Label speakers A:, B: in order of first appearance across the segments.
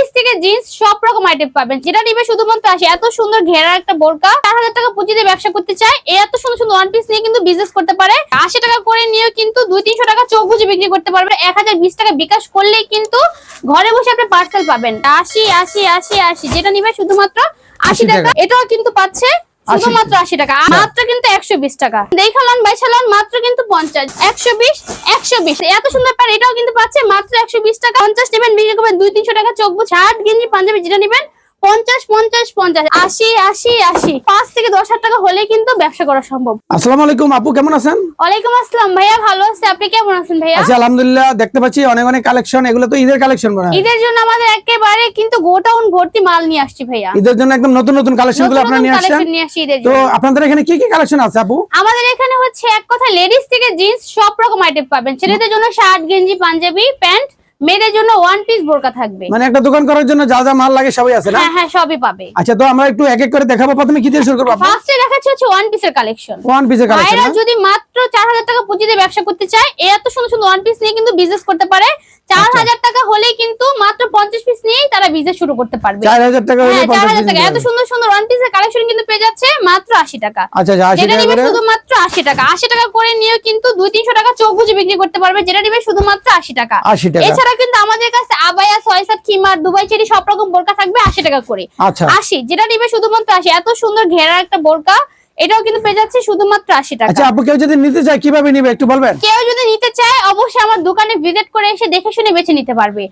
A: Ladies থেকে jeans সব রকম আইটেম পাবেন। যেটা নিবে শুধুমাত্র আসে এত সুন্দর ঘেরা একটা বোরকা চার হাজার টাকা পুঁজিতে ব্যবসা করতে চায় এত সুন্দর সুন্দর ওয়ান পিস নিয়ে কিন্তু বিজনেস করতে পারে। আশি টাকা করে নিয়েও কিন্তু দুই তিনশো টাকা চোখ বুঝে বিক্রি করতে পারবে। এক হাজার বিশ টাকা বিকাশ করলেই কিন্তু ঘরে বসে আপনি পার্সেল পাবেন। আশি আশি আশি আশি যেটা নিবে শুধুমাত্র আশি
B: 80 টাকা।
A: টাকা। এটাও কিন্তু পাচ্ছে। শুধুমাত্র আশি টাকা। আর মাত্র কিন্তু একশো বিশ টাকা। দেখালাম বাইশালাম মাত্র কিন্তু পঞ্চাশ। একশো বিশ একশো বিশ। এত সুন্দর প্যান্ট এটাও কিন্তু পাচ্ছে মাত্র একশো বিশ টাকা। পঞ্চাশ নেবেন বিক্রি করবেন দুই তিনশো টাকা চোখ শার্ট গেঞ্জি পাঞ্জাবি যেটা নেবেন পঞ্চাশ পঞ্চাশ পঞ্চাশ আশি আশি আশি। পাঁচ থেকে দশ হাজার টাকা হলে কিন্তু ব্যবসা করা সম্ভব।
B: আসসালামু আলাইকুম আপু কেমন আছেন?
A: ওয়ালাইকুম আসসালাম ভাইয়া ভালো আছে? আপনি কেমন আছেন ভাইয়া?
B: আচ্ছা আলহামদুলিল্লাহ দেখতে পাচ্ছি অনেক অনেক কালেকশন এগুলো তো ঈদের কালেকশন মনে
A: ঈদের জন্য আমাদের একেবারে কিন্তু গোটাউন ভর্তি মাল নিয়ে আসছি ভাইয়া।
B: ঈদের জন্য একদম নতুন নতুন
A: কালেকশনগুলো
B: আপনারা নিয়ে আসছেন।
A: আসছি
B: তো আপনাদের এখানে কি কি কালেকশন আছে আপু?
A: আমাদের এখানে হচ্ছে এক কথা লেডিস থেকে জিন্স সব রকম আইটেম পাবেন। ছেলেদের জন্য শার্ট গেঞ্জি পাঞ্জাবি প্যান্ট মেয়েদের জন্য ওয়ান পিস বোরকা থাকবে।
B: মানে একটা দোকান করার জন্য যা যা মাল লাগে সবই আছে না?
A: হ্যাঁ হ্যাঁ সবই পাবে।
B: আচ্ছা তো আমরা একটু এক এক করে দেখাবো। প্রথমে কি দিয়ে শুরু করব
A: ফার্স্টে দেখাচ্ছি হচ্ছে ওয়ান পিসের কালেকশন
B: ওয়ান পিসের কালেকশন
A: ভাইরা যদি মাত্র চার হাজার টাকা পুঁজিতে ব্যবসা করতে চায় এই এত সুন্দর সুন্দর ওয়ান পিস নিয়ে কিন্তু বিজনেস করতে পারে। চার
B: আচ্ছা।
A: হাজার টাকা হলেই কিন্তু মাত্র পঞ্চাশ পিস নিয়েই তারা বিজনেস শুরু করতে পারবে।
B: চার হাজার টাকা হলে
A: হ্যাঁ চার
B: পঞ্চাশ
A: হাজার টাকা। এত সুন্দর সুন্দর ওয়ান পিসের কালেকশন কিন্তু পেয়ে যাচ্ছে মাত্র আশি টাকা।
B: আচ্ছা আচ্ছা আশি
A: যেটা
B: টাকা
A: নিবে
B: করে?
A: শুধুমাত্র আশি টাকা। আশি টাকা করে নিয়েও কিন্তু দুই তিনশো টাকা চোখ বুঝে বিক্রি করতে পারবে। যেটা নিবে শুধুমাত্র আশি টাকা।
B: আশি টাকা।
A: এছাড়া কিন্তু আমাদের কাছে আবায়া ছয়সাত খিমার দুবাই চেরি সব রকম বোরকা থাকবে আশি টাকা করে।
B: আচ্ছা।
A: আশি যেটা নিবে শুধুমাত্র আশি। এত সুন্দর ঘেরা একটা বোরকা এটাও কিন্তু পেয়ে যাচ্ছে শুধুমাত্র আশি টাকা।
B: আচ্ছা আপু কেউ যদি নিতে চায় কীভাবে নিবে একটু বলবেন?
A: কেউ যদি নিতে চায় অবশ্যই আমার দোকানে ভিজিট করে এসে দেখে শুনে বেছে নিতে পারবে।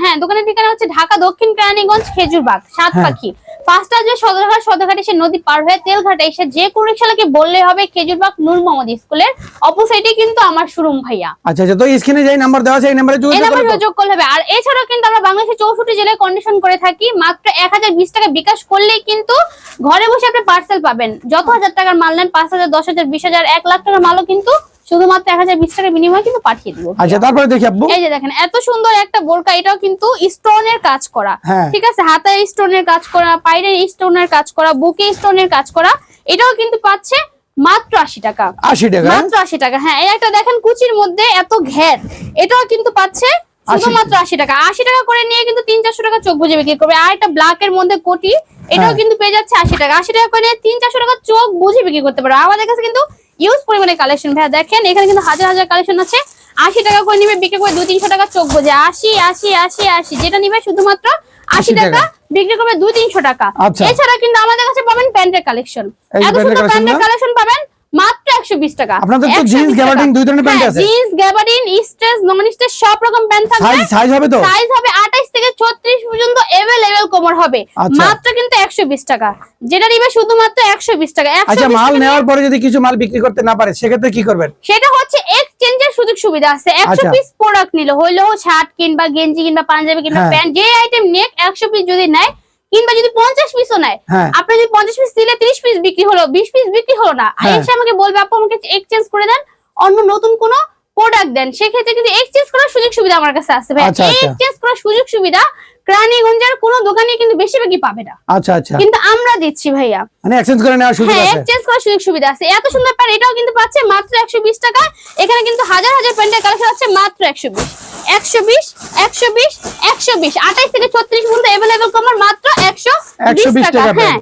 A: হ্যাঁ দোকানের ঠিকানা হচ্ছে ঢাকা দক্ষিণ কেরানীগঞ্জ খেজুরবাগ সাত
B: হ্যাঁ।
A: পাখি। পাঁচটা যে সদরঘাট সদরঘাট এসে নদী পার হয়ে তেলঘাটে এসে যে কোনো রিক্সালাকে বললে হবে খেজুরবাগ নূর মোহাম্মদ স্কুলের অপোসাইডে কিন্তু আমার শোরুম ভাইয়া
B: আচ্ছা আচ্ছা তো স্ক্রিনে যেই নাম্বার দেওয়া আছে এই নাম্বারে যোগাযোগ করলে?
A: যোগাযোগ করলে হবে আর এছাড়াও কিন্তু আমরা বাংলাদেশের চৌষট্টি জেলায় কন্ডিশন করে থাকি মাত্র এক হাজার বিশ টাকা বিকাশ করলেই কিন্তু ঘরে বসে আপনি পার্সেল পাবেন যত হাজার টাকার মাল নেন পাঁচ হাজার দশ হাজার বিশ হাজার এক লাখ টাকার মালও কিন্তু শুধুমাত্র এক হাজার বিশ টাকার বিনিময়ে কিন্তু পাঠিয়ে দিব
B: আচ্ছা তারপরে দেখি আপু
A: এই যে দেখেন এত সুন্দর একটা বোরকা এটাও কিন্তু স্টোনের কাজ করা।
B: হ্যাঁ।
A: ঠিক আছে হাতায় স্টোনের কাজ করা পাইরে স্টোনের কাজ করা বুকে স্টোনের কাজ করা এটাও কিন্তু পাচ্ছে মাত্র আশি টাকা।
B: আশি টাকা হ্যাঁ?
A: মাত্র আশি টাকা হ্যাঁ এই একটা দেখেন কুচির মধ্যে এত ঘের এটাও কিন্তু পাচ্ছে শুধুমাত্র আশি টাকা। আশি টাকা করে নিয়ে কিন্তু তিন চারশো টাকা চোখ বুঝে বিক্রি করবে। আর একটা ব্ল্যাক এর মধ্যে কোটি এটাও
B: হ্যাঁ।
A: কিন্তু পেয়ে যাচ্ছে আশি টাকা। আশি টাকা করে তিন চারশো টাকা চোখ বুঝে বিক্রি করতে পারবে। আমাদের কাছে কিন্তু ইউজ পরিমাণে কালেকশন ভাইয়া দেখেন এখানে কিন্তু হাজার হাজার কালেকশন আছে। আশি টাকা করে নিবে বিক্রি করে দুই তিনশো টাকা চোখ বুঝে। আশি আশি আশি আশি যেটা নিবে শুধুমাত্র আশি
B: টাকা।
A: বিক্রি করবে দুই তিনশো টাকা।
B: আচ্ছা।
A: এছাড়া কিন্তু আমাদের কাছে পাবেন প্যান্টের কালেকশন এত
B: প্যান্টের
A: সুন্দর প্যান্টের কালেকশন পাবেন মাত্র একশো বিশ টাকা।
B: আপনাদের তো জিন্স গ্যাবার্ডিন দুই ধরনের প্যান্ট আছে।
A: Jeans gabardine stretch non stretch সব রকম প্যান্ট থাকবে।
B: সাইজ সাইজ হবে তো?
A: সাইজ হবে 28 থেকে ছত্রিশ পর্যন্ত এভেলেবেল কোমর হবে।
B: আচ্ছা।
A: মাত্র কিন্তু একশো টাকা। যেটা নিবে শুধুমাত্র একশো বিশ টাকা।
B: আচ্ছা মাল নেওয়ার পরে যদি কিছু মাল বিক্রি করতে না পারে সেক্ষেত্রে কি করবেন?
A: সেটা হচ্ছে
B: আচ্ছা।
A: গেঞ্জি কিংবা পাঞ্জাবি কিংবা
B: হ্যাঁ।
A: যে আইটেম একশো পিস যদি নেয় কিংবা যদি পঞ্চাশ নেয়
B: হ্যাঁ।
A: আপনি যদি পঞ্চাশ পিস দিলে পিস বিক্রি হলো বিশ পিস বিক্রি হলো না।
B: হ্যাঁ।
A: আমাকে বলবে আপু আমাকে এক্সচেঞ্জ করে দেন। অন্য নতুন কোনো প্রোডাক্ট দেন সেক্ষেত্রে কিন্তু এক্সচেঞ্জ করার সুযোগ সুবিধা আমার কাছে আছে ভাই
B: আচ্ছা,
A: এই
B: আচ্ছা।
A: এক্সচেঞ্জ করার সুযোগ সুবিধা ক্রানীগঞ্জের কোনো দোকানে কিন্তু বেশিরভাগই পাবে না।
B: আচ্ছা আচ্ছা।
A: কিন্তু আমরা দিচ্ছি ভাইয়া।
B: মানে এক্সচেঞ্জ করে নেওয়ার সুযোগ
A: হ্যাঁ
B: আছে?
A: এক্সচেঞ্জ করার সুযোগ সুবিধা আছে। এত সুন্দর প্যান্ট এটাও কিন্তু পাচ্ছে মাত্র একশো বিশ টাকা এখানে কিন্তু হাজার হাজার প্যান্টের কালেকশন আছে মাত্র একশো বিশ। একশো বিশ একশো বিশ একশো বিশ। আঠাইশ থেকে ছত্রিশ পর্যন্ত এভেলেবেল কমার মাত্র একশো
B: 120
A: টাকা। হ্যাঁ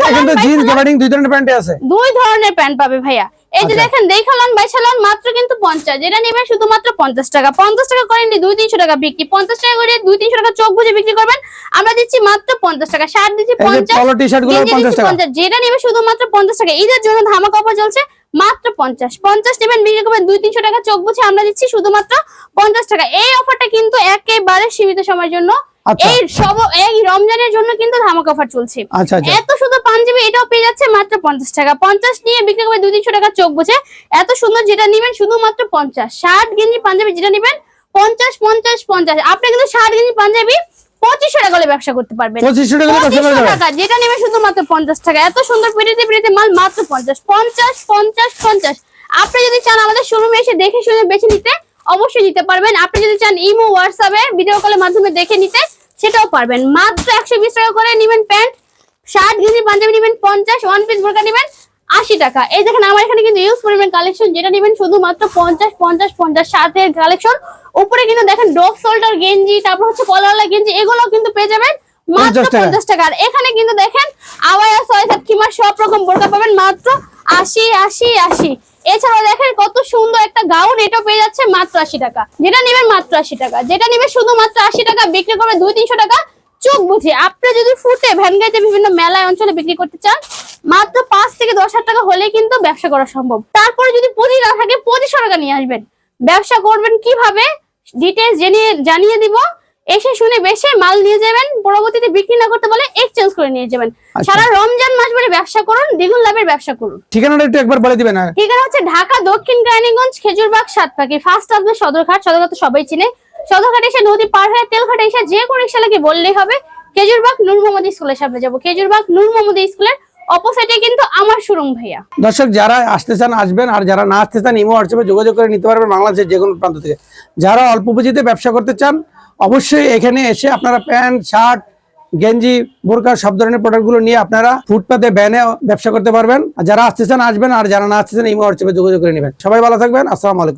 B: এখন তো জিন্স
A: বাইশালাম,
B: দুই ধরনের প্যান্ট আছে।
A: দুই ধরনের প্যান্ট পাবে ভাইয়া। এই যে। দেখেন দেখালাম বাইশালাম মাত্র কিন্তু পঞ্চাশ। যেটা নেবে শুধুমাত্র পঞ্চাশ টাকা। পঞ্চাশ টাকা করে নিয়ে দুই তিনশো টাকা বিক্রি। টাকা করে দুই তিনশো টাকা চোখ বুঝে বিক্রি করবেন। আমরা দিচ্ছি মাত্র পঞ্চাশ টাকা। শার্ট দিচ্ছি
B: পলো গুলো টাকা।
A: যেটা নেবে শুধুমাত্র পঞ্চাশ টাকা। ঈদের জন্য অফার চলছে মাত্র পঞ্চাশ। পঞ্চাশ নেবেন বিক্রি করবেন টাকা চোখ বুঝে আমরা দিচ্ছি শুধুমাত্র পঞ্চাশ টাকা। এই অফারটা কিন্তু একেবারে সীমিত সময়ের জন্য। এই সব এই রমজানের জন্য কিন্তু ধামাকা অফার চলছে।
B: আচ্ছা আচ্ছা।
A: এত সুন্দর পাঞ্জাবি এটাও পেয়ে যাচ্ছে মাত্র পঞ্চাশ টাকা। পঞ্চাশ নিয়ে বিক্রি করবে দুই তিনশো টাকা চোখ বুঝে। এত সুন্দর যেটা নিবেন শুধুমাত্র পঞ্চাশ। শার্ট গেঞ্জি পাঞ্জাবি যেটা নিবেন পঞ্চাশ পঞ্চাশ পঞ্চাশ। আপনি কিন্তু শার্ট গেঞ্জি পাঞ্জাবি পঁচিশশো টাকা হলে ব্যবসা করতে পারবেন।
B: পঁচিশশো টাকা ব্যবসা
A: পঁচিশশো
B: করা যাবে
A: টাকা যেটা নেবে শুধুমাত্র পঞ্চাশ টাকা। এত সুন্দর পেটিতে পেটিতে মাল মাত্র পঞ্চাশ। পঞ্চাশ পঞ্চাশ পঞ্চাশ। আপনি যদি চান আমাদের শোরুমে এসে দেখে শুনে বেছে নিতে অবশ্যই নিতে পারবেন। আপনি যদি চান ইমো হোয়াটসঅ্যাপে ভিডিও কলের মাধ্যমে দেখে নিতে সেটাও পারবেন। মাত্র একশো বিশ টাকা করে নেবেন প্যান্ট শার্ট গেঞ্জি পাঞ্জাবি নেবেন পঞ্চাশ ওয়ান পিস বোরকা নেবেন আশি টাকা। এই দেখেন আমার এখানে কিন্তু ইউজ পরিমাণ কালেকশন যেটা নেবেন শুধুমাত্র পঞ্চাশ পঞ্চাশ পঞ্চাশ সাতের কালেকশন উপরে কিন্তু দেখেন ডোপ সোল্ডার গেঞ্জি তারপর হচ্ছে কলারওয়ালা গেঞ্জি এগুলো কিন্তু পেয়ে যাবেন মাত্র পঞ্চাশ টাকা। আর এখানে কিন্তু দেখেন আওয়াজ ছয় সাত কিমার সব রকম বোরকা পাবেন মাত্র আশি আশি আশি। এছাড়াও দেখেন কত সুন্দর একটা গাউন এটাও পেয়ে যাচ্ছে মাত্র আশি টাকা। যেটা নেবেন মাত্র আশি টাকা। যেটা নেবে শুধুমাত্র আশি টাকা, বিক্রি করবে দুই তিনশো টাকা চোখ বুঝে। আপনি যদি ফুটে ভ্যানগাইতে বিভিন্ন মেলায়, অঞ্চলে বিক্রি করতে চান, মাত্র পাঁচ থেকে দশ হাজার টাকা হলে কিন্তু ব্যবসা করা সম্ভব। তারপরে যদি পুঁজি না থাকে, পঁচিশশো টাকা নিয়ে আসবেন। ব্যবসা করবেন কীভাবে? ডিটেলস জেনে জানিয়ে দিব। এসে শুনে বেশে মাল নিয়ে যাবেন পরবর্তীতে বিক্রি না করতে বলে এক্সচেঞ্জ করে নিয়ে যাবেন।
B: আচ্ছা।
A: সারা রমজান মাস ধরে ব্যবসা করুন দ্বিগুণ লাভের ব্যবসা করুন।
B: ঠিকানাটা একটু একবার বলে দিবেন আর
A: ঠিকানা হচ্ছে ঢাকা দক্ষিণ কেরানীগঞ্জ খেজুরবাগ সাতপাকি। ফার্স্ট আসবে সদরঘাট সদরঘাট সবাই চিনে। সদরঘাট এসে নদী পার হয়ে তেলঘাট এসে যে কোনো রিক্সা লাগে বললেই হবে। খেজুরবাগ নূর মোহাম্মদ স্কুলের সামনে যাব। খেজুরবাগ নূর মোহাম্মদ স্কুলের অপোজিটে কিন্তু আমার শোরুম ভাইয়া।
B: দর্শক যারা আসতে চান আসবেন আর যারা না আসতে চান ইমো হোয়াটসঅ্যাপে যোগাযোগ করে নিতে পারবেন বাংলাদেশের যে কোনো প্রান্ত থেকে। যারা অল্প পুঁজিতে ব্যবসা করতে চান অবশ্যই এখানে এসে আপনারা প্যান্ট, শার্ট, গেঞ্জি, বোরকা সব ধরনের প্রোডাক্টগুলো নিয়ে আপনারা ফুটপাতে ব্যানে ব্যবসা করতে পারবেন। আর যারা আসতেছেন, আসবেন। আর যারা না আসতেছেন, এই হোয়াটসঅ্যাপে যোগাযোগ করে নেবেন। সবাই ভালো থাকবেন। আসসালামু আলাইকুম।